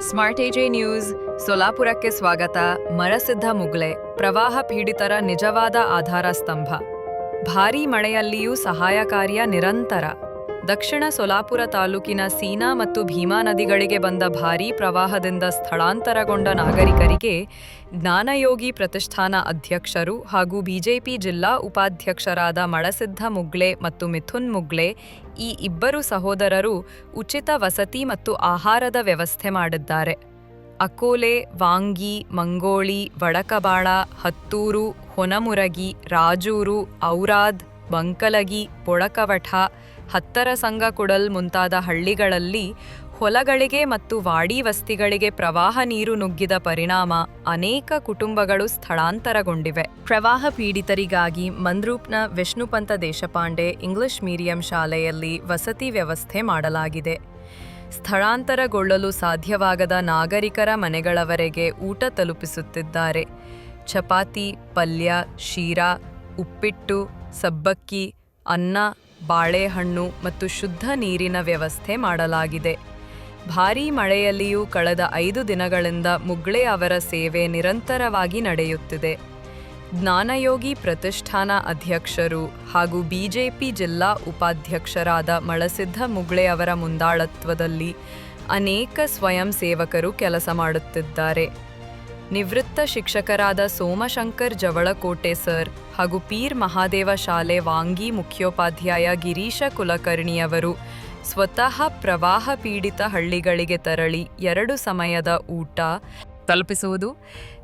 Smart AJ news, ಸೊಲಾಪುರಕ್ಕೆ ಸ್ವಾಗತ. ಮರಸಿದ್ಧ ಮುಗ್ಲೆ ಪ್ರವಾಹ ಪೀಡಿತರ ನಿಜವಾದ ಆಧಾರ ಸ್ತಂಭ. ಭಾರೀ ಮಳೆಯಲ್ಲಿಯೂ ಸಹಾಯ ಕಾರ್ಯ ನಿರಂತರ. ದಕ್ಷಿಣ ಸೊಲಾಪುರ ತಾಲೂಕಿನ ಸೀನಾ ಮತ್ತು ಭೀಮಾ ನದಿಗಳಿಗೆ ಬಂದ ಭಾರೀ ಪ್ರವಾಹದಿಂದ ಸ್ಥಳಾಂತರಗೊಂಡ ನಾಗರಿಕರಿಗೆ ಜ್ಞಾನಯೋಗಿ ಪ್ರತಿಷ್ಠಾನ ಅಧ್ಯಕ್ಷರು ಹಾಗೂ ಬಿಜೆಪಿ ಜಿಲ್ಲಾ ಉಪಾಧ್ಯಕ್ಷರಾದ ಮಳಸಿದ್ಧ ಮುಗ್ಲೆ ಮತ್ತು ಮಿಥುನ್ ಮುಗ್ಲೆ ಈ ಇಬ್ಬರು ಸಹೋದರರು ಉಚಿತ ವಸತಿ ಮತ್ತು ಆಹಾರದ ವ್ಯವಸ್ಥೆ ಮಾಡಿದ್ದಾರೆ. ಅಕೋಲೆ, ವಾಂಗಿ, ಮಂಗೋಳಿ, ವಡಕಬಾಳ, ಹತ್ತೂರು, ಹೊನಮುರಗಿ, ರಾಜೂರು, ಔರಾದ್, ಬಂಕಲಗಿ ಬೊಳಕವಠ ಹತ್ತರ ಸಂಗಕುಡಲ್ ಮುಂತಾದ ಹಳ್ಳಿಗಳಲ್ಲಿ ಹೊಲಗಳಿಗೆ ಮತ್ತು ವಾಡಿ ವಸ್ತಿಗಳಿಗೆ ಪ್ರವಾಹ ನೀರು ನುಗ್ಗಿದ ಪರಿಣಾಮ ಅನೇಕ ಕುಟುಂಬಗಳು ಸ್ಥಳಾಂತರಗೊಂಡಿವೆ. ಪ್ರವಾಹ ಪೀಡಿತರಿಗಾಗಿ ಮಂದ್ರೂಪ್ನ ವಿಷ್ಣುಪಂತ ದೇಶಪಾಂಡೆ ಇಂಗ್ಲಿಷ್ ಮೀಡಿಯಂ ಶಾಲೆಯಲ್ಲಿ ವಸತಿ ವ್ಯವಸ್ಥೆ ಮಾಡಲಾಗಿದೆ. ಸ್ಥಳಾಂತರಗೊಳ್ಳಲು ಸಾಧ್ಯವಾಗದ ನಾಗರಿಕರ ಮನೆಗಳವರೆಗೆ ಊಟ ತಲುಪಿಸುತ್ತಿದ್ದಾರೆ. ಚಪಾತಿ, ಪಲ್ಯ, ಶೀರಾ, ಉಪ್ಪಿಟ್ಟು, ಸಬ್ಬಕ್ಕಿ, ಅನ್ನ ಬಾಳೆಹಣ್ಣು ಮತ್ತು ಶುದ್ಧ ನೀರಿನ ವ್ಯವಸ್ಥೆ ಮಾಡಲಾಗಿದೆ. ಭಾರೀ ಮಳೆಯಲ್ಲಿಯೂ ಕಳೆದ ಐದು ದಿನಗಳಿಂದ ಮುಗ್ಳೆ ಅವರ ಸೇವೆ ನಿರಂತರವಾಗಿ ನಡೆಯುತ್ತಿದೆ. ಜ್ಞಾನಯೋಗಿ ಪ್ರತಿಷ್ಠಾನ ಅಧ್ಯಕ್ಷರು ಹಾಗೂ ಬಿಜೆಪಿ ಜಿಲ್ಲಾ ಉಪಾಧ್ಯಕ್ಷರಾದ ಮಳಸಿದ್ಧ ಮುಗ್ಳೆ ಅವರ ಮುಂದಾಳತ್ವದಲ್ಲಿ ಅನೇಕ ಸ್ವಯಂ ಸೇವಕರು ಕೆಲಸ ಮಾಡುತ್ತಿದ್ದಾರೆ. ನಿವೃತ್ತ ಶಿಕ್ಷಕರಾದ ಸೋಮಶಂಕರ್ ಜವಳಕೋಟೆ ಸರ್ ಹಾಗೂ ಪೀರ್ ಮಹಾದೇವ ಶಾಲೆ ವಾಂಗಿ ಮುಖ್ಯೋಪಾಧ್ಯಾಯ ಗಿರೀಶ ಕುಲಕರ್ಣಿಯವರು ಸ್ವತಃ ಪ್ರವಾಹ ಪೀಡಿತ ಹಳ್ಳಿಗಳಿಗೆ ತೆರಳಿ ಎರಡು ಸಮಯದ ಊಟ ತಲುಪಿಸುವುದು,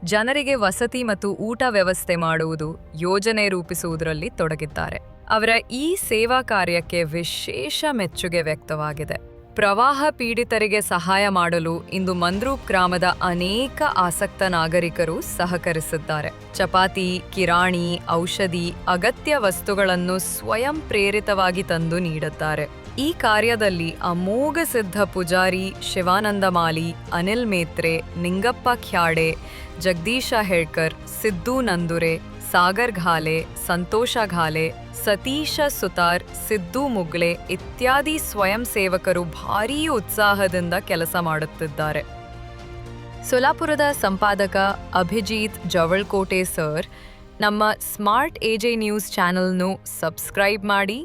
ಜನರಿಗೆ ವಸತಿ ಮತ್ತು ಊಟ ವ್ಯವಸ್ಥೆ ಮಾಡುವುದು ಯೋಜನೆ ರೂಪಿಸುವುದರಲ್ಲಿ ತೊಡಗಿದ್ದಾರೆ. ಅವರ ಈ ಸೇವಾ ಕಾರ್ಯಕ್ಕೆ ವಿಶೇಷ ಮೆಚ್ಚುಗೆ ವ್ಯಕ್ತವಾಗಿದೆ. ಪ್ರವಾಹ ಪೀಡಿತರಿಗೆ ಸಹಾಯ ಮಾಡಲು ಇಂದು ಮಂದ್ರೂಪ್ ಗ್ರಾಮದ ಅನೇಕ ಆಸಕ್ತ ನಾಗರಿಕರು ಸಹಕರಿಸಿದ್ದಾರೆ ಚಪಾತಿ, ಕಿರಾಣಿ, ಔಷಧಿ, ಅಗತ್ಯ ವಸ್ತುಗಳನ್ನು ಸ್ವಯಂ ಪ್ರೇರಿತವಾಗಿ ತಂದು ನೀಡುತ್ತಾರೆ. ಈ ಕಾರ್ಯದಲ್ಲಿ ಅಮೋಘ ಸಿದ್ಧ ಪೂಜಾರಿ ಶಿವಾನಂದ ಮಾಲಿ, ಅನಿಲ್ ಮೇತ್ರೆ, ನಿಂಗಪ್ಪ ಖ್ಯಾಡೆ, ಜಗದೀಶ ಹೇಳ್ಕರ್, ಸಿದ್ದು ನಂದುರೆ ಸಾಗರ್ ಘಾಲೆ, ಸಂತೋಷ ಘಾಲೆ, ಸತೀಶ ಸುತಾರ್, ಸಿದ್ದು ಮುಗ್ಳೆ ಇತ್ಯಾದಿ ಸ್ವಯಂ ಸೇವಕರು ಭಾರೀ ಉತ್ಸಾಹದಿಂದ ಕೆಲಸ ಮಾಡುತ್ತಿದ್ದಾರೆ. ಸೊಲಾಪುರದ ಸಂಪಾದಕ ಅಭಿಜಿತ್ ಜವಳ್ಕೋಟೆ ಸರ್, ನಮ್ಮ ಸ್ಮಾರ್ಟ್ ಎಜೆ ನ್ಯೂಸ್ ಚಾನೆಲ್ನು ಸಬ್ಸ್ಕ್ರೈಬ್ ಮಾಡಿ.